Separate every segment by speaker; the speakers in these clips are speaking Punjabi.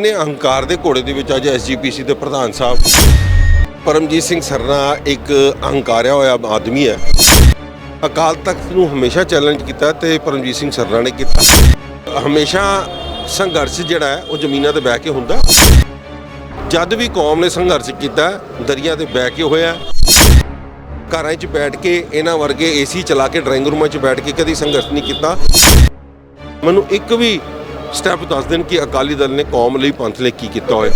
Speaker 1: ਨੇ ਅਹੰਕਾਰ ਦੇ ਘੋੜੇ ਦੇ ਵਿੱਚ ਅੱਜ ਐਸਜੀਪੀਸੀ ਦੇ ਪ੍ਰਧਾਨ ਸਾਹਿਬ ਪਰਮਜੀਤ ਸਿੰਘ ਸਰਨਾ ਇੱਕ ਅਹੰਕਾਰਿਆ ਹੋਇਆ ਆਦਮੀ ਹੈ। ਅਕਾਲ ਤਖਤ ਨੂੰ ਹਮੇਸ਼ਾ ਚੈਲੰਜ ਕੀਤਾ ਤੇ ਪਰਮਜੀਤ ਸਿੰਘ ਸਰਨਾ ਨੇ ਕੀਤਾ। ਹਮੇਸ਼ਾ ਸੰਘਰਸ਼ ਜਿਹੜਾ ਹੈ, ਉਹ ਜ਼ਮੀਨਾਂ ਤੇ ਬਹਿ ਕੇ ਹੁੰਦਾ। ਜਦ ਵੀ ਕੌਮ ਨੇ ਸੰਘਰਸ਼ ਕੀਤਾ, ਦਰਿਆ ਤੇ ਬਹਿ ਕੇ ਹੋਇਆ। ਘਰਾਂ 'ਚ ਬੈਠ ਕੇ, ਇਹਨਾਂ ਵਰਗੇ ਏਸੀ ਚਲਾ ਕੇ, ਡਰਾਇੰਗ ਰੂਮਾਂ 'ਚ ਬੈਠ ਕੇ ਕਦੀ ਸੰਘਰਸ਼ ਨਹੀਂ ਕੀਤਾ। ਮੈਨੂੰ ਇੱਕ ਵੀ ਸਟੈਪ ਦੱਸ ਦੇਣ ਕਿ ਅਕਾਲੀ ਦਲ ਨੇ ਕੌਮ ਲਈ ਪੰਥ ਲਈ ਕੀ ਕੀਤਾ ਹੋਇਆ।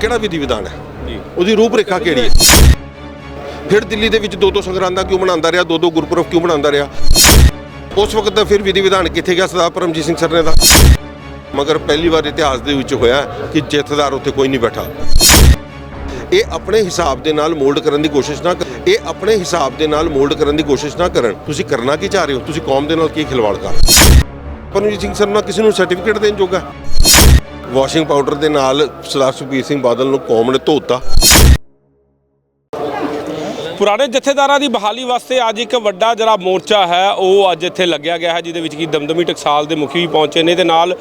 Speaker 1: ਕਿਹੜਾ ਵਿਧੀ ਵਿਧਾਨ ਹੈ?
Speaker 2: ਜੀ।
Speaker 1: ਉਹਦੀ ਰੂਪਰੇਖਾ ਕਿਹੜੀ ਹੈ? ਫਿਰ ਦਿੱਲੀ ਦੇ ਵਿੱਚ ਦੋ ਦੋ ਸੰਗਰਾਂਦਾਂ ਕਿਉਂ ਮਨਾਉਂਦਾ ਰਿਹਾ? ਦੋ ਦੋ ਗੁਰਪੁਰਬ ਕਿਉਂ ਮਨਾਉਂਦਾ ਰਿਹਾ? ਉਸ ਵਕਤ ਦਾ ਫਿਰ ਵਿਧੀ ਵਿਧਾਨ ਕਿੱਥੇ ਗਿਆ ਸਰਦਾਰ ਪਰਮਜੀਤ ਸਿੰਘ ਸਰਨੇ ਦਾ? ਮਗਰ ਪਹਿਲੀ ਵਾਰ ਇਤਿਹਾਸ ਦੇ ਵਿੱਚ ਹੋਇਆ ਕਿ ਜਥੇਦਾਰ ਉੱਥੇ ਕੋਈ ਨਹੀਂ ਬੈਠਾ। ਇਹ ਆਪਣੇ ਹਿਸਾਬ ਦੇ ਨਾਲ ਮੋਲਡ ਕਰਨ ਦੀ ਕੋਸ਼ਿਸ਼ ਨਾ ਕਰ- ਇਹ ਆਪਣੇ ਹਿਸਾਬ ਦੇ ਨਾਲ ਮੋਲਡ ਕਰਨ ਦੀ ਕੋਸ਼ਿਸ਼ ਨਾ ਕਰਨ। ਤੁਸੀਂ ਕਰਨਾ ਕੀ ਚਾਹ ਰਹੇ ਹੋ? ਤੁਸੀਂ ਕੌਮ ਦੇ ਨਾਲ ਕੀ ਖਿਲਵਾੜ ਕਰ ਰਹੇ ਹੋ? ਪਰਮਜੀਤ ਸਿੰਘ ਸਰਨਾ ਕਿਸੇ ਨੂੰ ਸਰਟੀਫਿਕੇਟ ਦੇਣ ਜੋਗਾ। ਵਾਸ਼ਿੰਗ ਪਾਊਡਰ ਦੇ ਨਾਲ ਸਰਦਾਰ ਸੁਖਬੀਰ ਸਿੰਘ ਬਾਦਲ ਨੂੰ ਕੌਮ ਨੇ ਧੋਤਾ।
Speaker 2: ਪੁਰਾਣੇ ਜਥੇਦਾਰਾਂ ਦੀ ਬਹਾਲੀ ਵਾਸਤੇ ਅੱਜ ਇੱਕ ਵੱਡਾ ਜਿਹੜਾ ਮੋਰਚਾ ਹੈ, ਉਹ ਅੱਜ ਇੱਥੇ ਲੱਗਿਆ ਗਿਆ ਹੈ, ਜਿਹਦੇ ਵਿੱਚ ਕੀ ਦਮਦਮੀ ਟਕਸਾਲ ਦੇ ਮੁਖੀ ਵੀ ਪਹੁੰਚੇ ਨੇ ਤੇ ਨਾਲ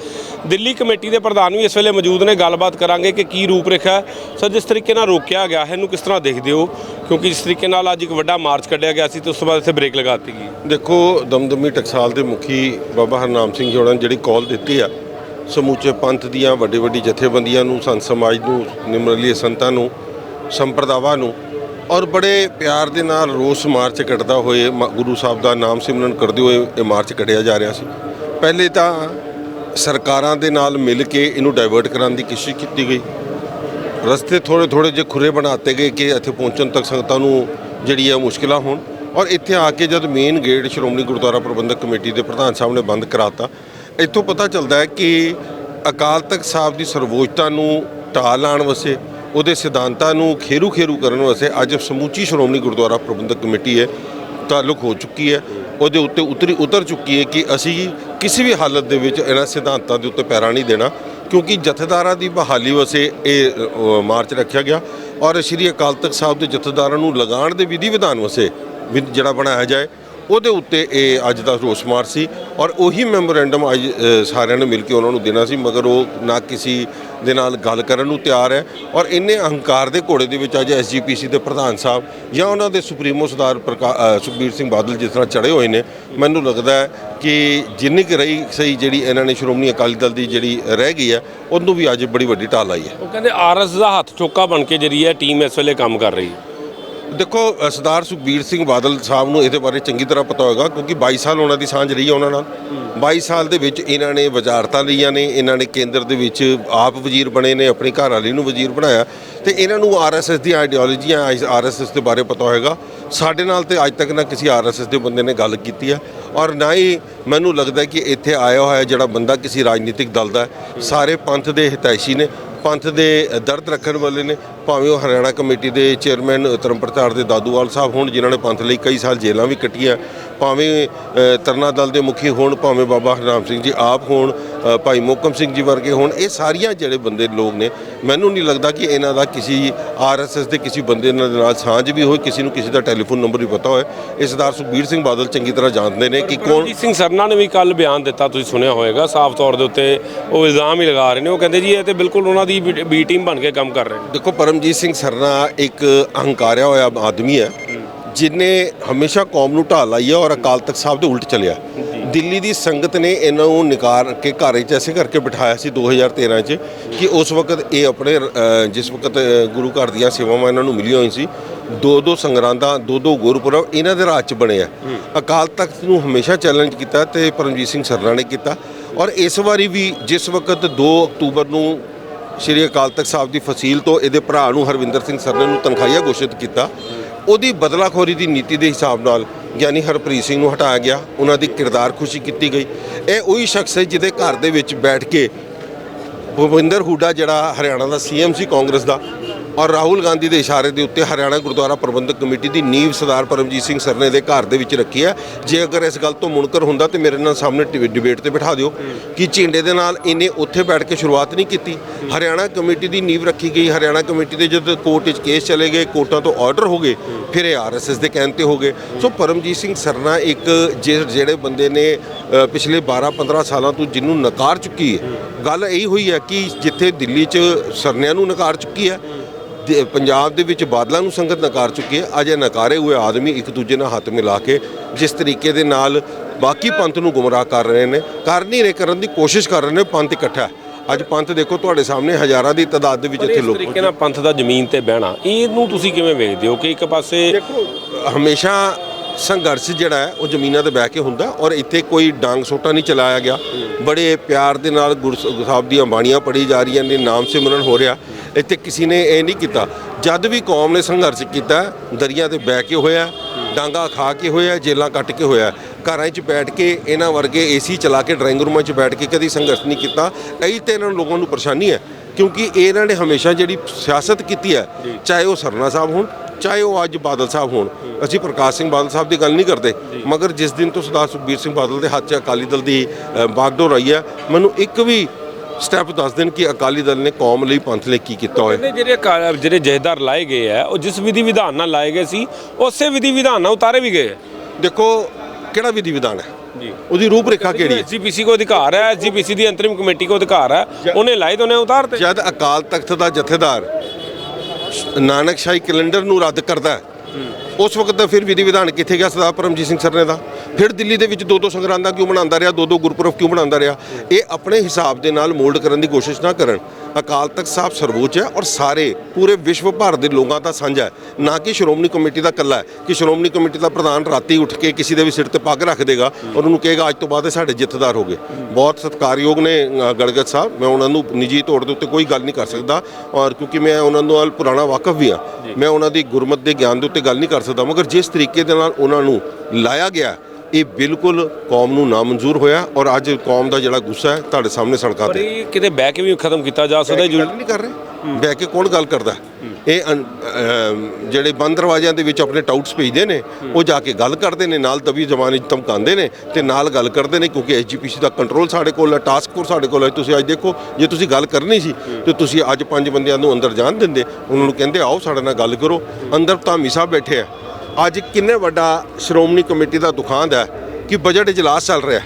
Speaker 2: ਦਿੱਲੀ ਕਮੇਟੀ ਦੇ ਪ੍ਰਧਾਨ ਵੀ ਇਸ ਵੇਲੇ ਮੌਜੂਦ ਨੇ। ਗੱਲਬਾਤ ਕਰਾਂਗੇ ਕਿ ਕੀ ਰੂਪਰੇਖਾ ਹੈ। ਸਰ, ਜਿਸ ਤਰੀਕੇ ਨਾਲ ਰੋਕਿਆ ਗਿਆ ਹੈ, ਇਹਨੂੰ ਕਿਸ ਤਰ੍ਹਾਂ ਦੇਖਦੇ ਹੋ? ਕਿਉਂਕਿ ਜਿਸ ਤਰੀਕੇ ਨਾਲ ਅੱਜ ਇੱਕ ਵੱਡਾ ਮਾਰਚ ਕੱਢਿਆ ਗਿਆ ਸੀ ਤੇ ਉਸ ਤੋਂ ਬਾਅਦ ਇੱਥੇ ਬ੍ਰੇਕ ਲਗਾ ਦਿੱਤੀ ਗਈ।
Speaker 1: ਦੇਖੋ, ਦਮਦਮੀ ਟਕਸਾਲ ਦੇ ਮੁਖੀ ਬਾਬਾ ਹਰਨਾਮ ਸਿੰਘ ਜੋੜਨ ਜਿਹੜੀ ਕਾਲ ਦਿੱਤੀ ਆ ਸਮੂਚੇ ਪੰਥ ਦੀਆਂ ਵੱਡੇ ਵੱਡੀ ਜਥੇਬੰਦੀਆਂ ਨੂੰ, ਸੰਤ ਸਮਾਜ ਨੂੰ ਨਿਮਰਲੀ ਸੰਤਾਂ ਨੂੰ, ਸੰਪਰਦਾਵਾਂ ਨੂੰ ਔਰ ਬੜੇ ਪਿਆਰ ਦੇ ਨਾਲ ਰੋਸ ਮਾਰਚ ਕੱਢਦਾ ਹੋਏ ਮ- ਗੁਰੂ ਸਾਹਿਬ ਦਾ ਨਾਮ ਸਿਮਰਨ ਕਰਦੇ ਹੋਏ ਇਹ ਮਾਰਚ ਕੱਢਿਆ ਜਾ ਰਿਹਾ ਸੀ। ਪਹਿਲੇ ਤਾਂ ਸਰਕਾਰਾਂ ਦੇ ਨਾਲ ਮਿਲ ਕੇ ਇਹਨੂੰ ਡਾਇਵਰਟ ਕਰਨ ਦੀ ਕੋਸ਼ਿਸ਼ ਕੀਤੀ ਗਈ। ਰਸਤੇ ਥੋੜੇ ਥੋੜੇ ਜਿਹੇ ਖੁੱਲੇ ਬਣਾਤੇ ਗਏ ਕਿ ਇੱਥੇ ਪਹੁੰਚਣ ਤੱਕ ਸੰਗਤਾਂ ਨੂੰ ਜਿਹੜੀ ਆ ਮੁਸ਼ਕਿਲਾਂ ਹੋਣ। ਔਰ ਇੱਥੇ ਆ ਕੇ ਜਦ main gate Shiromani Gurdwara Parbandhak committee ਦੇ ਪ੍ਰਧਾਨ ਸਾਹਿਬ ਨੇ ਬੰਦ ਕਰਾਤਾ, ਇੱਥੋਂ ਪਤਾ ਚੱਲਦਾ ਹੈ ਕਿ ਅਕਾਲ ਤਖਤ ਸਾਹਿਬ ਦੀ ਸਰਵੋਚਤਾ ਨੂੰ ਢਾਹ ਲਾਉਣ ਵਾਸਤੇ ਉਹਦੇ ਸਿਧਾਂਤਾਂ ਨੂੰ ਖੇਰੂ ਖੇਰੂ ਕਰਨ ਵਾਸਤੇ ਅੱਜ ਸਮੂਚੀ ਸ਼੍ਰੋਮਣੀ ਗੁਰਦੁਆਰਾ ਪ੍ਰਬੰਧਕ ਕਮੇਟੀ ਹੈ ਤਾਲੁਕ ਹੋ ਚੁੱਕੀ ਹੈ। ਉਹਦੇ ਉੱਤੇ ਉਤਰੀ ਉਤਰ ਚੁੱਕੀ ਹੈ ਕਿ ਅਸੀਂ ਕਿਸੇ ਵੀ ਹਾਲਤ ਦੇ ਵਿੱਚ ਇਹਨਾਂ ਸਿਧਾਂਤਾਂ ਦੇ ਉੱਤੇ ਪੈਰਾ ਨਹੀਂ ਦੇਣਾ, ਕਿਉਂਕਿ ਜਥੇਦਾਰਾਂ ਦੀ ਬਹਾਲੀ ਵਾਸਤੇ ਇਹ ਮਾਰਚ ਰੱਖਿਆ ਗਿਆ ਔਰ ਸ੍ਰੀ ਅਕਾਲ ਤਖਤ ਸਾਹਿਬ ਦੇ ਜਥੇਦਾਰਾਂ ਨੂੰ ਲਗਾਉਣ ਦੇ ਵਿਧੀ ਵਿਧਾਨ ਵਾਸਤੇ ਵੀ, ਜਿਹੜਾ ਬਣਾਇਆ ਜਾਏ। ਉਹਦੇ ਉੱਤੇ ਇਹ ਅੱਜ ਦਾ ਰੋਸ ਮਾਰਚ ਸੀ ਔਰ ਉਹੀ ਮੈਮੋਰੈਂਡਮ ਅੱਜ ਸਾਰਿਆਂ ਨੇ ਮਿਲ ਕੇ ਉਹਨਾਂ ਨੂੰ ਦੇਣਾ ਸੀ, ਮਗਰ ਉਹ ਨਾ ਕਿਸੇ ਦੇ ਨਾਲ ਗੱਲ ਕਰਨ ਨੂੰ ਤਿਆਰ ਹੈ ਔਰ ਇੰਨੇ ਅਹੰਕਾਰ ਦੇ ਘੋੜੇ ਦੇ ਵਿੱਚ ਅੱਜ ਐਸਜੀਪੀਸੀ ਦੇ ਪ੍ਰਧਾਨ ਸਾਹਿਬ ਜਾਂ ਉਹਨਾਂ ਦੇ ਸੁਪਰੀਮੋ ਸਰਦਾਰ ਪ੍ਰਕਾ- ਸੁਖਬੀਰ ਸਿੰਘ ਬਾਦਲ ਜਿਸ ਤਰ੍ਹਾਂ ਚੜੇ ਹੋਏ ਨੇ, ਮੈਨੂੰ ਲੱਗਦਾ ਹੈ ਕਿ ਜਿੰਨੀ ਕੁ ਰਹੀ ਸਹੀ ਜਿਹੜੀ ਇਹਨਾਂ ਨੇ ਸ਼੍ਰੋਮਣੀ ਅਕਾਲੀ ਦਲ ਦੀ ਜਿਹੜੀ ਰਹਿ ਗਈ ਹੈ, ਉਹਨੂੰ ਵੀ ਅੱਜ ਬੜੀ ਵੱਡੀ ਢਾਲ ਆਈ ਹੈ।
Speaker 2: ਉਹ ਕਹਿੰਦੇ ਆਰਐਸ ਦਾ ਹੱਥ ਚੋਕਾ ਬਣ ਕੇ ਜਿਹੜੀ ਹੈ, ਟੀਮ ਇਸ ਵੇਲੇ ਕੰਮ ਕਰ ਰਹੀ ਹੈ।
Speaker 1: ਦੇਖੋ ਸਰਦਾਰ ਸੁਖਬੀਰ ਸਿੰਘ ਬਾਦਲ ਸਾਹਿਬ ਨੂੰ ਇਹਦੇ ਬਾਰੇ ਚੰਗੀ ਤਰ੍ਹਾਂ ਪਤਾ ਹੋਏਗਾ, ਕਿਉਂਕਿ 22 ਸਾਲ ਉਹਨਾਂ ਦੀ ਸਾਂਝ ਰਹੀ ਹੈ ਉਹਨਾਂ ਨਾਲ। 22 ਸਾਲ ਦੇ ਵਿੱਚ ਇਹਨਾਂ ਨੇ ਵਜ਼ਾਰਤਾਂ ਲਈਆਂ ਨੇ, ਇਹਨਾਂ ਨੇ ਕੇਂਦਰ ਦੇ ਵਿੱਚ ਆਪ ਵਜ਼ੀਰ ਬਣੇ ਨੇ, ਆਪਣੀ ਘਰ ਵਾਲੀ ਨੂੰ ਵਜ਼ੀਰ ਬਣਾਇਆ। ਤੇ ਇਹਨਾਂ ਨੂੰ ਆਰਐਸਐਸ ਦੀ ਆਈਡੀਓਲੋਜੀਆਂ ਆਰਐਸਐਸ ਦੇ ਬਾਰੇ ਪਤਾ ਹੋਏਗਾ। ਸਾਡੇ ਨਾਲ ਤੇ ਅੱਜ ਤੱਕ ਨਾ ਕਿਸੇ ਆਰਐਸਐਸ ਦੇ ਬੰਦੇ ਨੇ ਗੱਲ ਕੀਤੀ ਹੈ ਔਰ ਨਾ ਹੀ ਮੈਨੂੰ ਲੱਗਦਾ ਕਿ ਇੱਥੇ ਆਇਆ ਹੋਇਆ ਜਿਹੜਾ ਬੰਦਾ ਕਿਸੇ ਰਾਜਨੀਤਿਕ ਦਲ ਦਾ ਸਾਰੇ ਪੰਥ ਦੇ ਹਿਤੈਸ਼ੀ ਨੇ। ਪੰਥ ਦੇ ਦਰਦ ਰੱਖਣ ਵਾਲੇ ਨੇ, ਭਾਵੇਂ ਉਹ ਹਰਿਆਣਾ ਕਮੇਟੀ ਦੇ ਚੇਅਰਮੈਨ ਧਰਮਪ੍ਰਤਾਪ ਦੇ ਦਾਦੂਵਾਲ ਸਾਹਿਬ ਹੋਣ, ਜਿਨ੍ਹਾਂ ਨੇ ਪੰਥ ਲਈ ਕਈ ਸਾਲ ਜੇਲ੍ਹਾਂ ਵੀ ਕੱਟੀਆਂ, ਭਾਵੇਂ ਤਰਨਾ ਦਲ ਦੇ ਮੁਖੀ ਹੋਣ, ਭਾਵੇਂ ਬਾਬਾ ਹਰਨਾਮ ਸਿੰਘ ਜੀ ਆਪ ਹੋਣ ਭਾਈ ਮੋਕਮ ਸਿੰਘ ਜੀ ਵਰਗੇ ਹੋਣ ਇਹ ਸਾਰੀਆਂ ਜਿਹੜੇ ਬੰਦੇ ਲੋਕ ਨੇ ਮੈਨੂੰ ਨਹੀਂ ਲੱਗਦਾ ਕਿ ਇਹਨਾਂ ਦਾ ਕਿਸੇ ਆਰਐਸਐਸ ਦੇ ਕਿਸੇ ਬੰਦੇ ਨਾਲ ਸਾਂਝ ਵੀ ਹੋਏ ਕਿਸੇ ਨੂੰ ਕਿਸੇ ਦਾ ਟੈਲੀਫੋਨ ਨੰਬਰ ਵੀ ਪਤਾ ਹੋਏ। ਇਹ ਸਰਦਾਰ ਸੁਖਬੀਰ ਸਿੰਘ ਬਾਦਲ ਚੰਗੀ ਤਰ੍ਹਾਂ ਜਾਣਦੇ ਨੇ ਕਿ ਕੌਣ
Speaker 2: ਸਿੰਘ ਸਰਨਾ ਨੇ ਵੀ ਕੱਲ ਬਿਆਨ ਦਿੱਤਾ ਤੁਸੀਂ ਸੁਣਿਆ ਹੋਵੇਗਾ ਸਾਫ਼ ਤੌਰ ਦੇ ਉੱਤੇ ਉਹ ਇਲਜ਼ਾਮ ਹੀ ਲਗਾ ਰਹੇ ਨੇ। ਉਹ ਕਹਿੰਦੇ ਜੀ ਇਹ ਤੇ ਬਿਲਕੁਲ ਉਹਨਾਂ ਦੀ ਬੀ ਟੀਮ ਬਣ ਕੇ ਕੰਮ ਕਰ ਰਹੇ ਨੇ।
Speaker 1: ਦੇਖੋ ਪਰਮਜੀਤ ਸਿੰਘ ਸਰਨਾ ਇੱਕ ਅਹੰਕਾਰਿਆ ਹੋਇਆ ਆਦਮੀ ਹੈ। ਜਿਨੇ ਹਮੇਸ਼ਾ ਕੌਮ ਨੂੰ ਢਾਲ ਲਾਈ ਹੈ ਔਰ ਅਕਾਲ ਤਖਤ ਸਾਹਿਬ ਦੇ ਉਲਟ ਚੱਲਿਆ। ਦਿੱਲੀ ਦੀ ਸੰਗਤ ਨੇ ਇਹਨਾਂ ਨੂੰ ਨਿਕਾਰ ਕੇ ਘਰ ਵਿੱਚ ਐਸੇ ਕਰਕੇ ਬਿਠਾਇਆ ਸੀ 2013 ਚ ਕਿ ਉਸ ਵਕਤ ਇਹ ਆਪਣੇ ਜਿਸ ਵਕਤ ਗੁਰੂ ਘਰ ਦੀਆਂ ਸੇਵਾਵਾਂ ਇਹਨਾਂ ਨੂੰ ਮਿਲੀਆਂ ਹੋਈਆਂ ਸੀ ਦੋ ਦੋ ਸੰਗਰਾਂਦਾਂ ਦੋ ਦੋ ਗੁਰਪੁਰਬ ਇਹਨਾਂ ਦੇ ਰਾਜ ਚ ਬਣਿਆ ਅਕਾਲ ਤਖਤ ਨੂੰ ਹਮੇਸ਼ਾ ਚੈਲੰਜ ਕੀਤਾ ਤੇ ਪਰਮਜੀਤ ਸਿੰਘ ਸਰਨਾ ਨੇ ਕੀਤਾ। ਔਰ ਇਸ ਵਾਰੀ ਵੀ ਜਿਸ ਵਕਤ 2 ਅਕਤੂਬਰ ਨੂੰ ਸ਼੍ਰੀ ਅਕਾਲ ਤਖਤ ਸਾਹਿਬ ਦੀ ਫਸੀਲ ਤੋਂ ਇਹਦੇ ਭਰਾ ਨੂੰ ਹਰਵਿੰਦਰ ਸਿੰਘ ਸਰਨਾ ਨੂੰ ਤਨਖਾਹੀਆ ਘੋਸ਼ਿਤ ਕੀਤਾ ਉਹਦੀ ਬਦਲਾਖੋਰੀ ਦੀ ਨੀਤੀ ਦੇ ਹਿਸਾਬ ਨਾਲ ਗਿਆਨੀ ਹਰਪ੍ਰੀਤ ਸਿੰਘ ਨੂੰ ਹਟਾਇਆ ਗਿਆ, ਉਹਨਾਂ ਦੀ ਕਿਰਦਾਰ ਖੁਸ਼ੀ ਕੀਤੀ ਗਈ। ਇਹ ਉਹੀ ਸ਼ਖਸ ਹੈ ਜਿਹਦੇ ਘਰ ਦੇ ਵਿੱਚ ਬੈਠ ਕੇ ਭੁਪਿੰਦਰ ਹੂਡਾ ਜਿਹੜਾ ਹਰਿਆਣਾ ਦਾ ਸੀਐਮ ਸੀ ਕਾਂਗਰਸ ਦਾ ਔਰ ਰਾਹੁਲ ਗਾਂਧੀ ਦੇ ਇਸ਼ਾਰੇ ਦੇ ਉੱਤੇ ਹਰਿਆਣਾ ਗੁਰਦੁਆਰਾ ਪ੍ਰਬੰਧਕ ਕਮੇਟੀ ਦੀ ਨੀਂਵ ਸਰਦਾਰ ਪਰਮਜੀਤ ਸਿੰਘ ਸਰਨੇ ਦੇ ਘਰ ਦੇ ਵਿੱਚ ਰੱਖੀ ਹੈ। ਜੇ ਅਗਰ ਇਸ ਗੱਲ ਤੋਂ ਮੁਨਕਰ ਹੁੰਦਾ ਤੇ ਮੇਰੇ ਨਾਲ ਸਾਹਮਣੇ ਟਿ- ਡਿਬੇਟ ਤੇ ਬਿਠਾ ਦਿਓ ਕਿ ਝਿੰਡੇ ਦੇ ਨਾਲ ਇਹਨੇ ਉੱਥੇ ਬੈਠ ਕੇ ਸ਼ੁਰੂਆਤ ਨਹੀਂ ਕੀਤੀ। ਹਰਿਆਣਾ ਕਮੇਟੀ ਦੀ ਨੀਂਵ ਰੱਖੀ ਗਈ। ਹਰਿਆਣਾ ਕਮੇਟੀ ਦੇ ਜਦ ਕੋਰਟ ਵਿੱਚ ਕੇਸ ਚਲੇ ਗਏ, ਕੋਰਟਾਂ ਤੋਂ ਆਰਡਰ ਹੋ ਗਏ, ਫਿਰ ਇਹ ਆਰਐਸਐਸ ਦੇ ਕਹਿਣ ਤੇ ਹੋ ਗਏ। ਸੋ ਪਰਮਜੀਤ ਸਿੰਘ ਸਰਨਾ ਇੱਕ ਜਿ- ਜਿਹੜੇ ਬੰਦੇ ਨੇ ਪਿਛਲੇ 12-15 ਸਾਲਾਂ ਤੋਂ ਜਿਹਨੂੰ ਨਕਾਰ ਚੁੱਕੀ ਹੈ, ਗੱਲ ਇਹੀ ਹੋਈ ਹੈ ਕਿ ਜਿੱਥੇ ਦਿੱਲੀ 'ਚ ਸਰਨਿਆਂ ਨੂੰ ਨਕਾਰ ਚੁੱਕੀ ਹੈ ਪੰਜਾਬ ਦੇ ਵਿੱਚ ਬਾਦਲਾਂ ਨੂੰ ਸੰਗਤ ਨਕਾਰ ਚੁੱਕੀ ਹੈ। ਅੱਜ ਨਕਾਰੇ ਹੋਏ ਆਦਮੀ ਇੱਕ ਦੂਜੇ ਨਾਲ ਹੱਥ ਮਿਲਾ ਕੇ ਜਿਸ ਤਰੀਕੇ ਦੇ ਨਾਲ ਬਾਕੀ ਪੰਥ ਨੂੰ ਗੁੰਮਰਾਹ ਕਰ ਰਹੇ ਨੇ ਕਰ ਨਹੀਂ ਰਹੇ ਕਰਨ ਦੀ ਕੋਸ਼ਿਸ਼ ਕਰ ਰਹੇ ਨੇ ਪੰਥ ਇਕੱਠਾ। ਅੱਜ ਪੰਥ ਦੇਖੋ ਤੁਹਾਡੇ ਸਾਹਮਣੇ ਹਜ਼ਾਰਾਂ ਦੀ ਤਾਦਾਦ ਦੇ ਵਿੱਚ ਇੱਥੇ
Speaker 2: ਇਸ
Speaker 1: ਲੋਕ
Speaker 2: ਤਰੀਕੇ ਨਾਲ ਪੰਥ ਦਾ ਜ਼ਮੀਨ ਤੇ ਬਹਿਣਾ ਇਹਨੂੰ ਤੁਸੀਂ ਕਿਵੇਂ ਵੇਖਦੇ ਹੋ ਕਿ ਇੱਕ ਪਾਸੇ
Speaker 1: ਹਮੇਸ਼ਾ ਸੰਘਰਸ਼ ਜਿਹੜਾ ਹੈ ਉਹ ਜ਼ਮੀਨਾਂ ਤੇ ਬਹਿ ਕੇ ਹੁੰਦਾ ਔਰ ਇੱਥੇ ਕੋਈ ਡਾਂਗ ਸੋਟਾ ਨਹੀਂ ਚਲਾਇਆ ਗਿਆ। ਬੜੇ ਪਿਆਰ ਦੇ ਨਾਲ ਗੁਰੂ ਸਾਹਿਬ ਦੀਆਂ ਬਾਣੀਆਂ ਪੜ੍ਹੀ ਜਾ ਰਹੀਆਂ ਨੇ ਨਾਮ ਸਿਮਰਨ ਹੋ ਰਿਹਾ। ਇੱਥੇ ਕਿਸੇ ਨੇ ਇਹ ਨਹੀਂ ਕੀਤਾ। ਜਦ ਵੀ ਕੌਮ ਨੇ ਸੰਘਰਸ਼ ਕੀਤਾ ਦਰਿਆ ਤੇ ਬਹਿ ਕੇ ਹੋਇਆ ਡਾਂਗਾ ਖਾ ਕੇ ਹੋਇਆ ਜੇਲਾਂ ਕੱਟ ਕੇ ਹੋਇਆ। ਘਰਾਂ 'ਚ ਬੈਠ ਕੇ ਇਹਨਾਂ ਵਰਗੇ ਏਸੀ ਚਲਾ ਕੇ ਡਰਾਇੰਗ ਰੂਮਾਂ 'ਚ ਬੈਠ ਕੇ ਕਦੀ ਸੰਘਰਸ਼ ਨਹੀਂ ਕੀਤਾ। ਇਹੀ ਤੇ ਇਹਨਾਂ ਲੋਕਾਂ ਨੂੰ ਪਰੇਸ਼ਾਨੀ ਹੈ ਕਿਉਂਕਿ ਇਹਨਾਂ ਨੇ ਹਮੇਸ਼ਾ ਜਿਹੜੀ ਸਿਆਸਤ ਕੀਤੀ ਹੈ ਚਾਹੇ ਉਹ ਸਰਨਾ ਸਾਹਿਬ ਹੋਣ ਚਾਹੇ ਉਹ ਅੱਜ ਬਾਦਲ ਸਾਹਿਬ ਹੋਣ। ਅਸੀਂ ਪ੍ਰਕਾਸ਼ ਸਿੰਘ ਬਾਦਲ ਸਾਹਿਬ ਦੀ ਗੱਲ ਨਹੀਂ ਕਰਦੇ ਮਗਰ ਜਿਸ ਦਿਨ ਤੋਂ ਸਰਦਾਰ ਸੁਖਬੀਰ ਸਿੰਘ ਬਾਦਲ ਦੇ ਹੱਥ 'ਚ ਅਕਾਲੀ ਦਲ ਦੀ ਬਾਗਡੋਰ ਆਈ ਹੈ ਮੈਨੂੰ ਇੱਕ ਵੀ ਸਟੈਪ ਦੱਸ ਦੇਣ ਕਿ ਅਕਾਲੀ ਦਲ ਨੇ ਕੌਮ ਲਈ ਪੰਥ ਲਈ ਕੀ ਕੀਤਾ ਹੋਇਆ?
Speaker 2: ਕਹਿੰਦੇ ਜਿਹੜੇ ਅਕਾ- ਜਿਹੜੇ ਜਹੇਦਾਰ ਲਾਏ ਗਏ ਆ ਉਹ ਜਿਸ ਵਿਧੀ ਵਿਧਾਨ ਨਾਲ ਲਾਏ ਗਏ ਸੀ ਉਸੇ ਵਿਧੀ ਵਿਧਾਨ ਨਾਲ ਉਤਾਰੇ ਵੀ ਗਏ
Speaker 1: ਦੇਖੋ ਕਿਹੜਾ ਵਿਧੀ ਵਿਧਾਨ ਹੈ?
Speaker 2: ਜੀ।
Speaker 1: ਉਹਦੀ ਰੂਪਰੇਖਾ ਕਿਹੜੀ ਹੈ?
Speaker 2: ਐਸਜੀਪੀਸੀ ਕੋ ਅਧਿਕਾਰ ਹੈ ਐਸਜੀਪੀਸੀ ਦੀ ਅੰਤਰਿਮ ਕਮੇਟੀ ਕੋ ਅਧਿਕਾਰ ਹੈ ਉਹਨੇ ਲਾਏ ਤਾਂ ਉਹਨੇ ਉਤਾਰਤੇ।
Speaker 1: ਜਦ ਅਕਾਲ ਤਖਤ ਦਾ ਜਥੇਦਾਰ ਨਾਨਕ ਸ਼ਾਹੀ ਕੈਲੰਡਰ ਨੂੰ ਰੱਦ ਕਰਦਾ ਹੈ ਉਸ ਵਕਤ ਦਾ ਫਿਰ ਵਿਧੀ ਵਿਧਾਨ ਕਿੱਥੇ ਗਿਆ ਸਰਦਾਰ ਪਰਮਜੀਤ ਸਿੰਘ ਸਰਨੇ ਦਾ? ਫਿਰ ਦਿੱਲੀ ਦੇ ਵਿੱਚ ਦੋ ਦੋ ਸੰਗਰਾਂਦਾਂ ਕਿਉਂ ਬਣਾਉਂਦਾ ਰਿਹਾ ਦੋ ਦੋ ਗੁਰਪੁਰਬ ਕਿਉਂ ਬਣਾਉਂਦਾ ਰਿਹਾ? ਇਹ ਆਪਣੇ ਹਿਸਾਬ ਦੇ ਨਾਲ ਮੋਲਡ ਕਰਨ ਦੀ ਕੋਸ਼ਿਸ਼ ਨਾ ਕਰਨ। ਅਕਾਲ ਤਖਤ ਸਾਹਿਬ ਸਰਵੋੱਚ ਹੈ ਔਰ ਸਾਰੇ ਪੂਰੇ ਵਿਸ਼ਵ ਭਰ ਦੇ ਲੋਕਾਂ ਦਾ ਸਾਂਝਾ ਹੈ। ਨਾ ਕਿ ਸ਼੍ਰੋਮਣੀ ਕਮੇਟੀ ਦਾ ਇਕੱਲਾ ਹੈ ਕਿ ਸ਼੍ਰੋਮਣੀ ਕਮੇਟੀ ਦਾ ਪ੍ਰਧਾਨ ਰਾਤੀ ਉੱਠ ਕੇ ਕਿਸੇ ਦੇ ਵੀ ਸਿਰ ਤੇ ਪੱਗ ਰੱਖ ਦੇਗਾ ਔਰ ਉਹਨੂੰ ਕਹੇਗਾ ਅੱਜ ਤੋਂ ਬਾਅਦ ਇਹ ਸਾਡੇ ਜਿੱਤਦਾਰ ਹੋ ਗਏ। ਬਹੁਤ ਸਤਿਕਾਰਯੋਗ ਨੇ ਅ, ਗੜਗੜ ਸਾਹਿਬ। ਮੈਂ ਉਹਨਾਂ ਨੂੰ ਨਿੱਜੀ ਤੌਰ ਦੇ ਉੱਤੇ ਕੋਈ ਗੱਲ ਨਹੀਂ ਕਰ ਸਕਦਾ ਔਰ ਕਿਉਂਕਿ ਮੈਂ ਉਹਨਾਂ ਨਾਲ ਪੁਰਾਣਾ ਵਾਕਫ ਵੀ ਹਾਂ। ਮੈਂ ਉਹਨਾਂ ਦੀ ਗੁਰਮਤ ਦੇ ਗਿਆਨ ਦੇ ਉੱਤੇ ਗੱਲ ਨਹੀਂ ਕਰ ਸਕਦਾ। ਮਗਰ ਜਿਸ ਤਰੀਕੇ ਦੇ ਨਾਲ ਉਹਨਾਂ ਨੂੰ ਲਾਇਆ ਗਿਆ ਇਹ ਬਿਲਕੁਲ ਕੌਮ ਨੂੰ ਨਾਮਨਜ਼ੂਰ ਹੋਇਆ ਔਰ ਅੱਜ ਕੌਮ ਦਾ ਜਿਹੜਾ ਗੁੱਸਾ ਹੈ ਤੁਹਾਡੇ ਸਾਹਮਣੇ ਸੜਕਾਂ
Speaker 2: ਪਰ
Speaker 1: ਤੇ
Speaker 2: ਇਹ ਕਿਤੇ ਬਹਿ ਕੇ ਵੀ ਖਤਮ ਕੀਤਾ ਜਾ ਸਕਦਾ
Speaker 1: ਗੱਲ ਨਹੀਂ ਕਰ ਰਹੇ। ਬਹਿ ਕੇ ਕੌਣ ਗੱਲ ਕਰਦਾ? ਇਹ ਅਨ- ਅਮ ਜਿਹੜੇ ਬੰਦ ਦਰਵਾਜ਼ਿਆਂ ਦੇ ਵਿੱਚ ਆਪਣੇ ਟਾਊਟਸ ਭੇਜਦੇ ਨੇ ਉਹ ਜਾ ਕੇ ਗੱਲ ਕਰਦੇ ਨੇ ਨਾਲ ਤਵੀ ਜ਼ਮਾਨੇ 'ਚ ਧਮਕਾਉਂਦੇ ਨੇ ਤੇ ਨਾਲ ਗੱਲ ਕਰਦੇ ਨੇ ਕਿਉਂਕਿ ਐਸਜੀਪੀਸੀ ਦਾ ਕੰਟਰੋਲ ਸਾਡੇ ਕੋਲ ਹੈ ਟਾਸਕ ਫੋਰਸ ਸਾਡੇ ਕੋਲ ਹੈ। ਤੁਸੀਂ ਅੱਜ ਦੇਖੋ ਜੇ ਤੁਸੀਂ ਗੱਲ ਕਰਨੀ ਸੀ ਤੇ ਤੁਸੀਂ ਅੱਜ ਪੰਜ ਬੰਦਿਆਂ ਨੂੰ ਅੰਦਰ ਜਾਣ ਦਿੰਦੇ ਉਹਨਾਂ ਨੂੰ ਕਹਿੰਦੇ ਆਓ ਸਾਡੇ ਨਾਲ ਗੱਲ ਕਰੋ। ਅੰਦਰ ਧਾਮੀ ਸਾਹਿਬ ਬੈਠੇ ਆ। ਅੱਜ ਕਿੰਨੇ ਵੱਡਾ ਸ਼੍ਰੋਮਣੀ ਕਮੇਟੀ ਦਾ ਦੁਖਾਂਤ ਹੈ ਕਿ ਬਜਟ ਇਜਲਾਸ ਚੱਲ ਰਿਹਾ ਹੈ।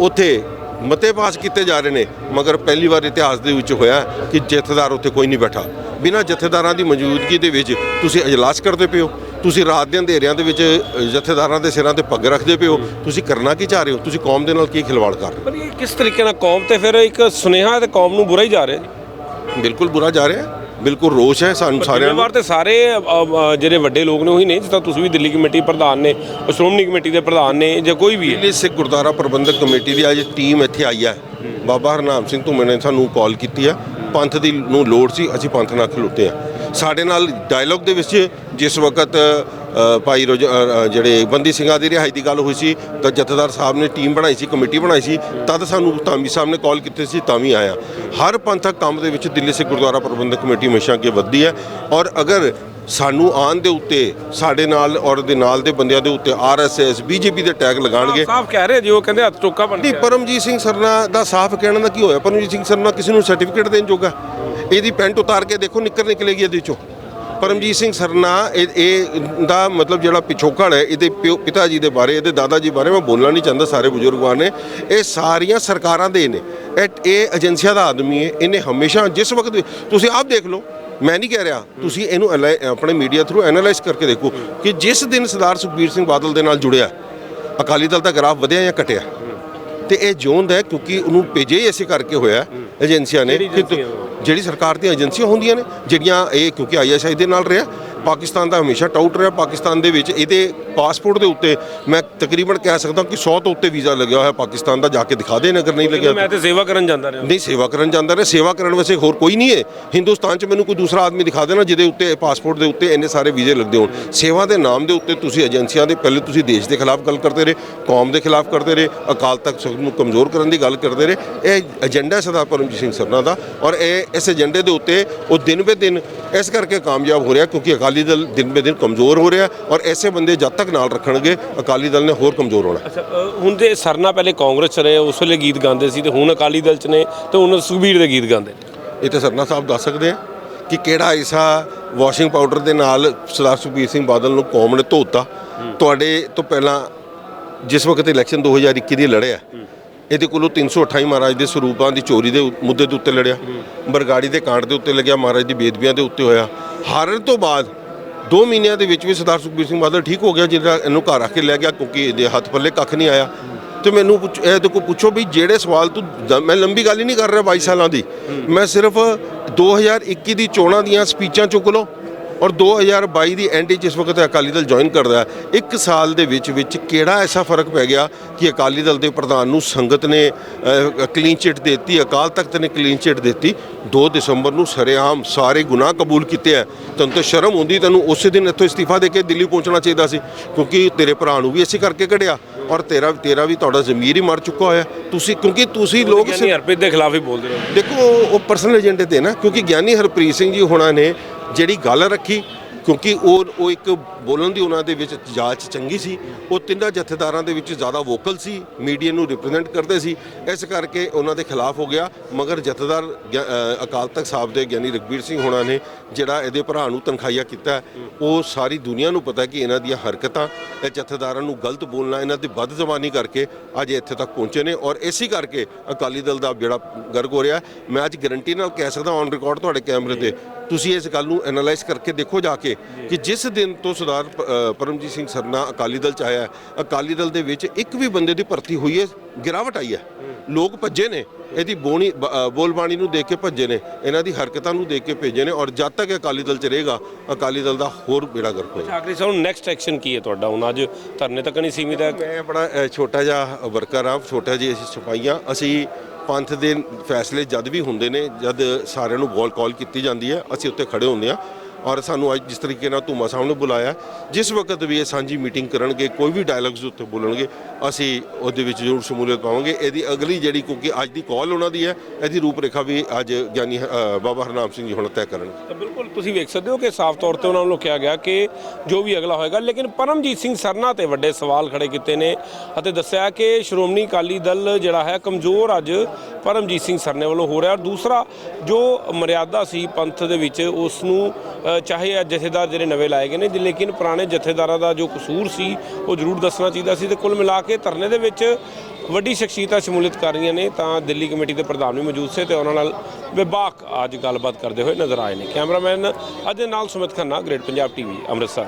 Speaker 1: ਉੱਥੇ ਮਤੇ ਪਾਸ ਕੀਤੇ ਜਾ ਰਹੇ ਨੇ ਮਗਰ ਪਹਿਲੀ ਵਾਰ ਇਤਿਹਾਸ ਦੇ ਵਿੱਚ ਹੋਇਆ ਕਿ ਜਥੇਦਾਰ ਉੱਥੇ ਕੋਈ ਨਹੀਂ ਬੈਠਾ। ਬਿਨਾਂ ਜਥੇਦਾਰਾਂ ਦੀ ਮੌਜੂਦਗੀ ਦੇ ਵਿੱਚ ਤੁਸੀਂ ਇਜਲਾਸ ਕਰਦੇ ਪਿਓ ਤੁਸੀਂ ਰਾਤ ਦੇ ਅੰਧੇਰਿਆਂ ਦੇ ਵਿੱਚ ਜਥੇਦਾਰਾਂ ਦੇ ਸਿਰਾਂ ਤੇ ਪੱਗ ਰੱਖਦੇ ਪਿਓ ਤੁਸੀਂ ਕਰਨਾ ਕੀ ਚਾਹ ਰਹੇ ਹੋ? ਤੁਸੀਂ ਕੌਮ ਦੇ ਨਾਲ ਕੀ ਖਿਲਵਾੜ ਕਰ ਰਹੇ
Speaker 2: ਪਰ ਇਹ ਕਿਸ ਤਰੀਕੇ ਨਾਲ ਕੌਮ ਤੇ ਫਿਰ ਇੱਕ ਸੁਨੇਹਾ ਤੇ ਕੌਮ ਨੂੰ ਬੁਰਾ ਹੀ ਜਾ ਰਿਹਾ ਜੀ?
Speaker 1: ਹੋ ਬਿਲਕੁਲ ਬੁਰਾ ਜਾ ਰਿਹਾ ਹੈ। ਬਿਲਕੁਲ ਰੋਸ਼ ਹੈ ਸਾਨੂੰ ਸਾਰਿਆਂ ਨੂੰ।
Speaker 2: ਜ਼ਿੰਮੇਵਾਰ ਤੇ ਸਾਰੇ ਅ, ਅ, ਜਿਹੜੇ ਵੱਡੇ ਲੋਕ ਨੇ ਉਹੀ ਨੇ ਤਰ੍ਹਾਂ ਤੁਸੀਂ ਵੀ ਦਿੱਲੀ ਕਮੇਟੀ ਪ੍ਰਧਾਨ ਨੇ ਉਹ ਸ਼੍ਰੋਮਣੀ ਕਮੇਟੀ ਦੇ ਪ੍ਰਧਾਨ ਨੇ ਜਾਂ ਕੋਈ ਵੀ ਹੈ।
Speaker 1: ਦਿੱਲੀ ਸਿੱਖ ਗੁਰਦੁਆਰਾ ਪ੍ਰਬੰਧਕ ਕਮੇਟੀ ਦੀ ਅੱਜ ਟੀਮ ਇੱਥੇ ਆਈ ਹੈ। ਬਾਬਾ ਹਰਨਾਮ ਸਿੰਘ ਧੂਮੇ ਨੇ ਸਾਨੂੰ ਕਾਲ ਕੀਤੀ ਹੈ। ਪੰਥ ਦੀ ਨੂੰ ਲੋੜ ਸੀ ਅਸੀਂ ਪੰਥ ਨਾਲ ਖਲੋਤੇ ਆ। ਸਾਡੇ ਨਾਲ ਡਾਇਲੌਗ ਦੇ ਵਿੱਚ ਜਿਸ ਵਕਤ ਭਾਈ ਰੋਜ- ਜਿਹੜੇ ਬੰਦੀ ਸਿੰਘਾਂ ਦੀ ਰਿਹਾਈ ਦੀ ਗੱਲ ਹੋਈ ਸੀ ਤਾਂ ਜਥੇਦਾਰ ਸਾਹਿਬ ਨੇ ਟੀਮ ਬਣਾਈ ਸੀ ਕਮੇਟੀ ਬਣਾਈ ਸੀ ਤਦ ਸਾਨੂੰ ਧਾਮੀ ਸਾਹਿਬ ਨੇ ਕਾਲ ਕੀਤੀ ਸੀ ਤਾਂ ਵੀ ਆਇਆ। ਹਰ ਪੰਥਕ ਕੰਮ ਦੇ ਵਿੱਚ ਦਿੱਲੀ ਸਿੱਖ ਗੁਰਦੁਆਰਾ ਪ੍ਰਬੰਧਕ ਕਮੇਟੀ ਹਮੇਸ਼ਾ ਅੱਗੇ ਵੱਧਦੀ ਹੈ ਔਰ ਅਗਰ ਸਾਨੂੰ ਆਉਣ ਦੇ ਉੱਤੇ ਸਾਡੇ ਨਾਲ ਔਰ ਦੇ ਨਾਲ ਦੇ ਬੰਦਿਆਂ ਦੇ ਉੱਤੇ ਆਰਐਸਐਸ ਬੀਜੇਪੀ ਦੇ ਟੈਗ ਲਗਾਉਣਗੇ।
Speaker 2: ਸਾਫ਼ ਕਹਿ ਰਹੇ ਜੀ ਉਹ ਕਹਿੰਦੇ ਹੱਥ ਟੋਕਾ ਬਣ ਗਿਆ।
Speaker 1: ਪਰਮਜੀਤ ਸਿੰਘ ਸਰਨਾ ਦਾ ਸਾਫ਼ ਕਹਿਣ ਦਾ ਕੀ ਹੋਇਆ? ਪਰਮਜੀਤ ਸਿੰਘ ਸਰਨਾ ਕਿਸੇ ਨੂੰ ਸਰਟੀਫਿਕੇਟ ਦੇਣ ਜੋਗਾ। ਇਹਦੀ ਪੈਂਟ ਉਤਾਰ ਕੇ ਦੇਖੋ ਨਿੱਕਰ ਨਿਕਲੇਗੀ ਇਹਦੇ ਚੋਂ। ਪਰਮਜੀਤ ਸਿੰਘ ਸਰਨਾ, ਇਹ ਇਹ ਦਾ ਮਤਲਬ ਜਿਹੜਾ ਪਿਛੋਕੜ ਹੈ, ਇਹਦੇ ਪਿਓ, ਪਿਤਾ ਜੀ ਦੇ ਬਾਰੇ, ਇਹਦੇ ਦਾਦਾ ਜੀ ਬਾਰੇ ਮੈਂ ਬੋਲਣਾ ਨਹੀਂ ਚਾਹੁੰਦਾ, ਸਾਰੇ ਬਜ਼ੁਰਗਾਂ ਨੇ। ਇਹ ਸਾਰੀਆਂ ਸਰਕਾਰਾਂ ਦੇ ਨੇ। ਇਹ ਏਜੰਸੀਆਂ ਦਾ ਆਦਮੀ ਹੈ, ਇਹਨੇ ਹਮੇਸ਼ਾ ਜਿਸ ਵਕਤ ਤੁਸੀਂ ਆਪ ਦੇਖ ਲਓ, ਮੈਂ ਨਹੀਂ ਕਹਿ ਰਿਹਾ, ਤੁਸੀਂ ਇਹਨੂੰ ਐਲਾ- ਆਪਣੇ ਮੀਡੀਆ ਥਰੂ ਐਨਾਲਾਈਜ਼ ਕਰਕੇ ਦੇਖੋ ਕਿ ਜਿਸ ਦਿਨ ਸਰਦਾਰ ਸੁਖਬੀਰ ਸਿੰਘ ਬਾਦਲ ਦੇ ਨਾਲ ਜੁੜਿਆ, ਅਕਾਲੀ ਦਲ ਦਾ ਗ੍ਰਾਫ ਵਧਿਆ ਜਾਂ ਘਟਿਆ, ਤੇ ਇਹ ਜੋਂਦ ਹੈ ਕਿਉਂਕਿ ਉਹਨੂੰ ਭੇਜੇ ਹੀ ਇਸੇ ਕਰਕੇ ਹੋਇਆ। ਏਜੰਸੀਆਂ ਨੇ ਕਿ? ਜਿਹੜੀ ਸਰਕਾਰ ਦੀਆਂ ਏਜੰਸੀਆਂ ਹੁੰਦੀਆਂ ਨੇ ਜਿਹੜੀਆਂ ਇਹ ਕਿਉਂਕਿ ਆਈਐਸਆਈ ਦੇ ਨਾਲ ਰਿਹਾ ਪਾਕਿਸਤਾਨ ਦਾ ਹਮੇਸ਼ਾ ਟਾਊਟ ਰਿਹਾ ਪਾਕਿਸਤਾਨ ਦੇ ਵਿੱਚ। ਇਹਦੇ ਪਾਸਪੋਰਟ ਦੇ ਉੱਤੇ ਮੈਂ ਤਕਰੀਬਨ ਕਹਿ ਸਕਦਾ ਕਿ 100 ਤੋਂ ਉੱਤੇ ਵੀਜ਼ਾ ਲੱਗਿਆ ਹੋਇਆ ਪਾਕਿਸਤਾਨ ਦਾ ਜਾ ਕੇ ਦਿਖਾ ਦੇਣ ਅਗਰ ਨਹੀਂ ਲੱਗਿਆ।
Speaker 2: ਮੈਂ ਤੇ ਸੇਵਾ ਕਰਨ ਜਾਂਦਾ ਰਿਹਾ।
Speaker 1: ਨਹੀਂ ਸੇਵਾ ਕਰਨ ਜਾਂਦਾ ਰਿਹਾ। ਸੇਵਾ ਕਰਨ ਵਾਸਤੇ ਹੋਰ ਕੋਈ ਨਹੀਂ ਹੈ। ਹਿੰਦੁਸਤਾਨ 'ਚ ਮੈਨੂੰ ਕੋਈ ਦੂਸਰਾ ਆਦਮੀ ਦਿਖਾ ਦੇਣਾ ਜਿਹਦੇ ਉੱਤੇ ਪਾਸਪੋਰਟ ਦੇ ਉੱਤੇ ਇੰਨੇ ਸਾਰੇ ਵੀਜ਼ੇ ਲੱਗਦੇ ਹੋਣ। ਸੇਵਾ ਦੇ ਨਾਮ ਦੇ ਉੱਤੇ ਤੁਸੀਂ ਏਜੰਸੀਆਂ ਦੇ ਪਹਿਲੇ ਤੁਸੀਂ ਦੇਸ਼ ਦੇ ਖਿਲਾਫ ਗੱਲ ਕਰਦੇ ਰਹੇ ਕੌਮ ਦੇ ਖਿਲਾਫ ਕਰਦੇ ਰਹੇ ਅਕਾਲ ਤਖਤ ਨੂੰ ਕਮਜ਼ੋਰ ਕਰਨ ਦੀ ਗੱਲ ਕਰਦੇ ਰਹੇ। ਇਹ ਏਜੰਡਾ ਸਰਦਾਰ ਪਰਮਜੀਤ ਸਿੰਘ ਸਰਨਾ ਦਾ ਔਰ ਇਹ ਇਸ ਏਜੰਡੇ ਦੇ ਉੱਤੇ ਉਹ ਦਿਨ ਬੇ ਦਿਨ ਇਸ ਕਰਕੇ ਕਾਮਯਾਬ ਹੋ ਰਿਹਾ ਕਿਉਂਕਿ ਅਕਾਲੀ ਦਲ ਦਿਨ ਬੇ ਦਿਨ ਕਮਜ਼ੋਰ ਹੋ ਰਿਹਾ ਔਰ ਐਸੇ ਬੰਦੇ ਜਦ ਤੱਕ ਨਾਲ ਰੱਖਣਗੇ ਅਕਾਲੀ ਦਲ ਨੇ ਹੋਰ ਕਮਜ਼ੋਰ ਹੋਣਾ।
Speaker 2: ਹੁਣ ਤੇ ਸਰਨਾ ਪਹਿਲੇ ਕਾਂਗਰਸ 'ਚ ਰਹੇ ਉਸ ਵੇਲੇ ਗੀਤ ਗਾਉਂਦੇ ਸੀ ਤੇ ਹੁਣ ਅਕਾਲੀ ਦਲ 'ਚ ਨੇ ਤੇ ਹੁਣ ਸੁਖਬੀਰ ਦੇ ਗੀਤ ਗਾਉਂਦੇ ਨੇ।
Speaker 1: ਇਹ ਤੇ ਸਰਨਾ ਸਾਹਿਬ ਦੱਸ ਸਕਦੇ ਆ ਕਿ ਕਿਹੜਾ ਐਸਾ ਵਾਸ਼ਿੰਗ ਪਾਊਡਰ ਦੇ ਨਾਲ ਸਰਦਾਰ ਸੁਖਬੀਰ ਸਿੰਘ ਬਾਦਲ ਨੂੰ ਕੌਮ ਨੇ ਧੋਤਾ? ਤੁਹਾਡੇ ਤੋਂ ਪਹਿਲਾਂ ਜਿਸ ਵਕਤ ਇਲੈਕਸ਼ਨ 2021 ਦੀ ਲੜਿਆ ਇਹਦੇ ਕੋਲੋਂ 328 ਮਹਾਰਾਜ ਦੇ ਸਰੂਪਾਂ ਦੀ ਚੋਰੀ ਦੇ ਮੁੱਦੇ ਦੇ ਉੱਤੇ ਲੜਿਆ ਬਰਗਾੜੀ ਦੇ ਕਾਂਡ ਦੇ ਉੱਤੇ ਲੱਗਿਆ ਮਹਾਰਾਜ ਦੀ ਬੇਦਬੀਆਂ ਦੇ ਉੱਤੇ ਹੋਇਆ। ਹਾਰਨ ਤੋਂ ਬਾਅਦ 2 ਮਹੀਨਿਆਂ ਦੇ ਵਿੱਚ ਵੀ ਸਰਦਾਰ ਸੁਖਬੀਰ ਸਿੰਘ ਬਾਦਲ ਠੀਕ ਹੋ ਗਿਆ ਜਿਹੜਾ ਇਹਨੂੰ ਘਰ ਆ ਕੇ ਲੈ ਗਿਆ ਕਿਉਂਕਿ ਇਹਦੇ ਹੱਥ ਪੱਲੇ ਕੱਖ ਨਹੀਂ ਆਇਆ। ਤੇ ਮੈਨੂੰ ਪੁੱਛ- ਇਹ ਦੇਖੋ, ਪੁੱਛੋ ਵੀ ਜਿਹੜੇ ਸਵਾਲ ਤੂੰ ਮੈਂ ਲੰਬੀ ਗੱਲ ਹੀ ਨਹੀਂ ਕਰ ਰਿਹਾ 22 ਸਾਲਾਂ ਦੀ। ਮੈਂ ਸਿਰਫ 2021 ਦੀ ਚੋਣਾਂ ਦੀਆਂ ਸਪੀਚਾਂ ਚੁੱਕ ਲਓ। ਔਰ 2022 ਦੀ ਐਂਡ ਜਿਸ ਵਕਤ ਅਕਾਲੀ ਦਲ ਜੁਆਇਨ ਕਰਦਾ ਹੈ। ਇੱਕ ਸਾਲ ਦੇ ਵਿੱਚ ਵਿੱਚ ਕਿਹੜਾ ਐਸਾ ਫ਼ਰਕ ਪੈ ਗਿਆ ਕਿ ਅਕਾਲੀ ਦਲ ਦੇ ਪ੍ਰਧਾਨ ਨੂੰ ਸੰਗਤ ਨੇ ਕਲੀਨ ਚਿੱਟ ਦਿੱਤੀ ਅਕਾਲ ਤਖਤ ਨੇ ਕਲੀਨ ਚਿੱਟ ਦਿੱਤੀ। 2 ਦਸੰਬਰ ਨੂੰ ਸਰੇਆਮ ਸਾਰੇ ਗੁਨਾਹ ਕਬੂਲ ਕੀਤੇ ਆ ਤੈਨੂੰ ਤਾਂ ਸ਼ਰਮ ਹੁੰਦੀ ਤੈਨੂੰ ਉਸੇ ਦਿਨ ਇੱਥੋਂ ਇਸਤੀਫਾ ਦੇ ਕੇ ਦਿੱਲੀ ਪਹੁੰਚਣਾ ਚਾਹੀਦਾ ਸੀ ਕਿਉਂਕਿ ਤੇਰੇ ਭਰਾ ਨੂੰ ਵੀ ਅਸੀਂ ਕਰਕੇ ਕੱਢਿਆ। ਔਰ ਤੇਰਾ ਤੇਰਾ ਵੀ ਤੁਹਾਡਾ ਜ਼ਮੀਰ ਹੀ ਮਰ ਚੁੱਕਾ ਹੋਇਆ। ਤੁਸੀਂ ਕਿਉਂਕਿ ਤੁਸੀਂ ਲੋਕ
Speaker 2: ਗਿਆਨੀ ਹਰਪ੍ਰੀਤ ਦੇ ਖਿਲਾਫ ਹੀ ਬੋਲਦੇ ਰਹੇ।
Speaker 1: ਦੇਖੋ ਉਹ ਪਰਸਨਲ ਏਜੰਡੇ ਤੇ ਨਾ ਕਿਉਂਕਿ ਗਿਆਨੀ ਹਰਪ੍ਰੀਤ ਸਿੰਘ ਜੀ ਹੋਣਾ ਨੇ ਜਿਹੜੀ ਗੱਲ ਰੱਖੀ ਕਿਉਂਕਿ ਉਹ ਉਹ ਇੱਕ ਬੋਲਣ ਦੀ ਉਹਨਾਂ ਦੇ ਵਿੱਚ ਜਾਂਚ ਚੰਗੀ ਸੀ। ਉਹ ਤਿੰਨਾਂ ਜਥੇਦਾਰਾਂ ਦੇ ਵਿੱਚ ਜ਼ਿਆਦਾ ਵੋਕਲ ਸੀ, ਮੀਡੀਆ ਨੂੰ ਰਿਪਰੈਜ਼ੈਂਟ ਕਰਦੇ ਸੀ। ਇਸ ਕਰਕੇ ਉਹਨਾਂ ਦੇ ਖਿਲਾਫ ਹੋ ਗਿਆ। ਮਗਰ ਜਥੇਦਾਰ ਗਿਆ- ਅਕਾਲ ਤਖਤ ਸਾਹਿਬ ਦੇ ਗਿਆਨੀ ਰਗਬੀਰ ਸਿੰਘ ਹੋਣਾ ਨੇ ਜਿਹੜਾ ਇਹਦੇ ਭਰਾ ਨੂੰ ਤਨਖਾਹੀਆ ਕੀਤਾ ਉਹ ਸਾਰੀ ਦੁਨੀਆ ਨੂੰ ਪਤਾ ਕਿ ਇਹਨਾਂ ਦੀਆਂ ਹਰਕਤਾਂ, ਇਹ ਜਥੇਦਾਰਾਂ ਨੂੰ ਗਲਤ ਬੋਲਣਾ, ਇਹਨਾਂ ਦੀ ਵੱਧ ਜ਼ਬਾਨੀ ਕਰਕੇ ਅੱਜ ਇੱਥੇ ਤੱਕ ਪਹੁੰਚੇ ਨੇ। ਔਰ ਇਸੇ ਕਰਕੇ ਅਕਾਲੀ ਦਲ ਦਾ ਜਿਹੜਾ ਗਰਗ ਹੋ ਰਿਹਾ ਮੈਂ ਅੱਜ ਗਰੰਟੀ ਨਾਲ ਕਹਿ ਸਕਦਾ ਔਨ ਰਿਕਾਰਡ ਤੁਹਾਡੇ ਕੈਮਰੇ ਤੇ, ਤੁਸੀਂ ਇਸ ਗੱਲ ਨੂੰ ਐਨਾਲਾਈਜ਼ ਕਰਕੇ ਦੇਖੋ ਜਾ ਕੇ ਕਿ ਜਿਸ ਦਿਨ ਤੋਂ ਸਰਦਾਰ ਪਰਮਜੀਤ ਸਿੰਘ ਸਰਨਾ ਅਕਾਲੀ ਦਲ ਚ ਆਇਆ। ਅਕਾਲੀ ਦਲ ਦੇ ਵਿੱਚ ਇੱਕ ਵੀ ਬੰਦੇ ਦੀ ਭਰਤੀ ਹੋਈ ਹੈ ਗਿਰਾਵਟ ਆਈ ਹੈ। ਲੋਕ ਭੱਜੇ ਨੇ ਇਹਦੀ ਬੋਣੀ ਬੋਲਬਾਣੀ ਨੂੰ ਦੇਖ ਕੇ ਭੱਜੇ ਨੇ ਇਹਨਾਂ ਦੀ ਹਰਕਤਾਂ ਨੂੰ ਦੇਖ ਕੇ ਭੇਜੇ ਨੇ ਔਰ ਜਦ ਤੱਕ ਅਕਾਲੀ ਦਲ ਚ ਰਹੇਗਾ ਅਕਾਲੀ ਦਲ ਦਾ ਹੋਰ ਬੇੜਾ ਗਰਕ ਹੋਏਗਾ।
Speaker 2: ਆਖਰੀ ਸਵਾਲ ਨੈਕਸਟ ਐਕਸ਼ਨ ਕੀ ਹੈ ਤੁਹਾਡਾ? ਹੁਣ ਅੱਜ ਧਰਨੇ ਤੱਕ ਨਹੀਂ ਸੀਮਿਤ ਹੈ।
Speaker 1: ਮੈਂ ਆਪਣਾ ਅ, ਛੋਟਾ ਜਿਹਾ ਵਰਕਰ ਆ ਛੋਟਾ ਜਿਹਾ ਅਸੀਂ ਸਿਪਾਹੀਆਂ। ਅਸੀਂ ਪੰਥ ਦੇ ਫੈਸਲੇ ਜਦ ਵੀ ਹੁੰਦੇ ਨੇ ਜਦ ਸਾਰਿਆਂ ਨੂੰ ਬੋਲ ਕਾਲ ਕੀਤੀ ਜਾਂਦੀ ਹੈ ਅਸੀਂ ਉੱਤੇ ਖੜੇ ਹੁੰਦੇ ਆ ਔਰ ਸਾਨੂੰ ਅੱਜ ਜਿਸ ਤਰੀਕੇ ਨਾਲ ਧੂਮਾ ਸਾਹਿਬ ਨੇ ਬੁਲਾਇਆ, ਜਿਸ ਵਕਤ ਵੀ ਇਹ ਸਾਂਝੀ ਮੀਟਿੰਗ ਕਰਨਗੇ, ਕੋਈ ਵੀ ਡਾਇਲੌਗਸ ਉੱਤੇ ਬੋਲਣਗੇ, ਅਸੀਂ ਉਹਦੇ ਵਿੱਚ ਜ਼ਰੂਰ ਸ਼ਮੂਲੀਅਤ ਪਾਵਾਂਗੇ। ਇਹਦੀ ਅਗਲੀ ਜਿਹੜੀ, ਕਿਉਂਕਿ ਅੱਜ ਦੀ ਕਾਲ ਉਹਨਾਂ ਦੀ ਹੈ, ਇਹਦੀ ਰੂਪਰੇਖਾ ਵੀ ਅੱਜ ਗਿਆਨੀ ਬਾਬਾ ਹਰਨਾਮ ਸਿੰਘ ਜੀ ਹੁਣ ਤੈਅ ਕਰਨਗੇ।
Speaker 2: ਤਾਂ ਬਿਲਕੁਲ ਤੁਸੀਂ ਵੇਖ ਸਕਦੇ ਹੋ ਕਿ ਸਾਫ਼ ਤੌਰ ਤੇ ਉਹਨਾਂ ਨੂੰ ਕਿਹਾ ਗਿਆ ਕਿ ਜੋ ਵੀ ਅਗਲਾ ਹੋਏਗਾ, ਲੇਕਿਨ ਪਰਮਜੀਤ ਸਿੰਘ ਸਰਨਾ ਤੇ ਵੱਡੇ ਸਵਾਲ ਖੜੇ ਕੀਤੇ ਨੇ ਅਤੇ ਦੱਸਿਆ ਕਿ ਸ਼੍ਰੋਮਣੀ ਅਕਾਲੀ ਦਲ ਜਿਹੜਾ ਹੈ, ਕਮਜ਼ੋਰ ਅੱਜ ਪਰਮਜੀਤ ਸਿੰਘ ਸਰਨੇ ਵੱਲੋਂ ਹੋ ਰਿਹਾ। ਔਰ ਦੂਸਰਾ, ਜੋ ਮਰਿਆਦਾ ਸੀ ਪੰਥ ਦੇ ਵਿੱਚ, ਉਸ ਨੂੰ ਚਾਹੇ ਅੱਜ ਜਥੇਦਾਰ ਜਿਹੜੇ ਨਵੇਂ ਲਾਏ ਗਏ ਨੇ ਲੇਕਿਨ ਪੁਰਾਣੇ ਜਥੇਦਾਰਾਂ ਦਾ ਜੋ ਕਸੂਰ ਸੀ, ਉਹ ਜ਼ਰੂਰ ਦੱਸਣਾ ਚਾਹੀਦਾ ਸੀ ਤੇ ਕੁੱਲ ਮਿਲਾ ਕੇ ਧਰਨੇ ਦੇ ਵਿੱਚ ਵੱਡੀ ਸ਼ਖਸੀਅਤਾਂ ਸ਼ਮੂਲੀਅਤ ਕਰ ਰਹੀਆਂ ਨੇ, ਤਾਂ ਦਿੱਲੀ ਕਮੇਟੀ ਦੇ ਪ੍ਰਧਾਨ ਵੀ ਮੌਜੂਦ ਸੀ ਤੇ ਉਹਨਾਂ ਨਾਲ ਵਿਭਾਗ ਅੱਜ ਗੱਲਬਾਤ ਕਰਦੇ ਹੋਏ ਨਜ਼ਰ ਆਏ ਨੇ। ਕੈਮਰਾਮੈਨ ਅਜੇ ਨਾਲ ਸੁਮਿਤ ਖੰਨਾ, ਗ੍ਰੇਟ ਪੰਜਾਬ ਟੀਵੀ, ਅੰਮ੍ਰਿਤਸਰ।